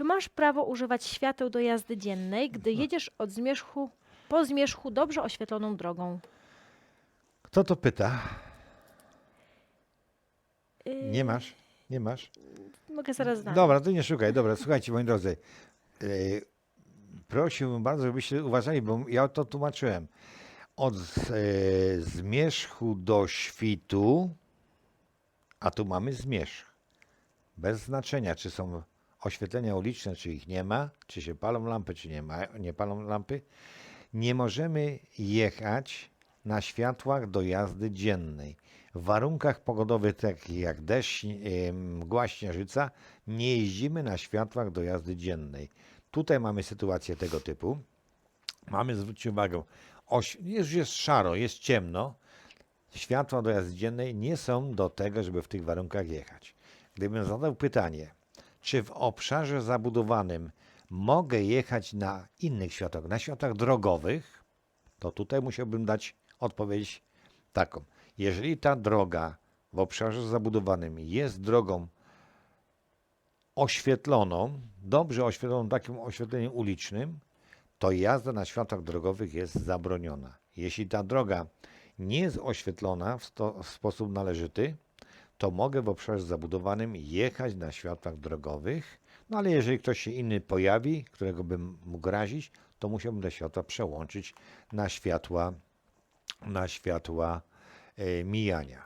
Czy masz prawo używać świateł do jazdy dziennej, gdy jedziesz od zmierzchu, po zmierzchu dobrze oświetloną drogą? Kto to pyta? Yy, Nie masz? Nie masz? Mogę zaraz znaleźć. Dobra, to nie szukaj. Dobra, słuchajcie, moi drodzy. e, Prosiłbym bardzo, żebyście uważali, bo ja to tłumaczyłem. Od e, zmierzchu do świtu, a tu mamy zmierzch. Bez znaczenia, czy są oświetlenia uliczne, czy ich nie ma, czy się palą lampy, czy nie, ma, nie palą lampy. Nie możemy jechać na światłach do jazdy dziennej. W warunkach pogodowych takich jak deszcz, e, mgła, śnieżyca, nie jeździmy na światłach do jazdy dziennej. Tutaj mamy sytuację tego typu. Mamy, zwróćcie uwagę, oś, już jest szaro, jest ciemno. Światła do jazdy dziennej nie są do tego, żeby w tych warunkach jechać. Gdybym zadał pytanie, czy w obszarze zabudowanym mogę jechać na innych światłach, na światłach drogowych, to tutaj musiałbym dać odpowiedź taką. Jeżeli ta droga w obszarze zabudowanym jest drogą oświetloną, dobrze oświetloną takim oświetleniem ulicznym, to jazda na światłach drogowych jest zabroniona. Jeśli ta droga nie jest oświetlona w, sto, w sposób należyty, to mogę w obszarze zabudowanym jechać na światłach drogowych, no ale jeżeli ktoś się inny pojawi, którego bym mógł razić, to musiałbym te światła przełączyć na światła, na światła e, mijania.